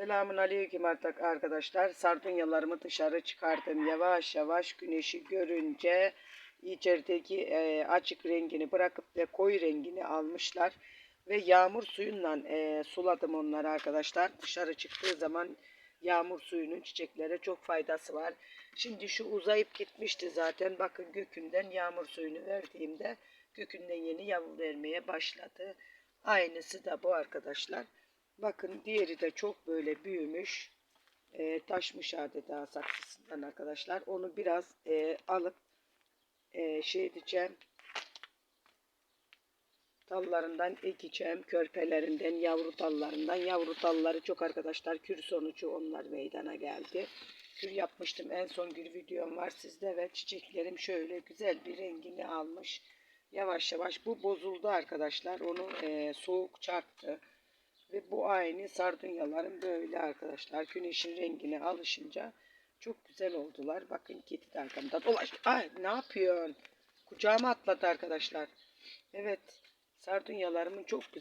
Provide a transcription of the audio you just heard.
Selamun aleyküm artık arkadaşlar. Sardunyalarımı dışarı çıkardım. Yavaş yavaş güneşi görünce içerideki e, açık rengini bırakıp ve koyu rengini almışlar. Ve yağmur suyundan e, suladım onları arkadaşlar. Dışarı çıktığı zaman yağmur suyunun çiçeklere çok faydası var. Şimdi şu uzayıp gitmişti zaten. Bakın gökünden yağmur suyunu verdiğimde gökünden yeni yavru vermeye başladı. Aynısı da bu arkadaşlar. Bakın diğeri de çok böyle büyümüş. E, taşmış adeta saksısından arkadaşlar. Onu biraz e, alıp e, şey diyeceğim. Dallarından ekeceğim. Körpelerinden, yavru dallarından. Yavru dalları çok arkadaşlar. Kür sonucu onlar meydana geldi. Kür yapmıştım. En son gül videom var sizde ve çiçeklerim şöyle güzel bir rengini almış. Yavaş yavaş bu bozuldu arkadaşlar. Onu e, soğuk çarptı. Ve bu aynı sardunyaların böyle arkadaşlar. Güneşin rengine alışınca çok güzel oldular. Bakın kedi de arkamda dolaştı. Ay ne yapıyorsun? Kucağıma atladı arkadaşlar. Evet sardunyalarımın çok güzel.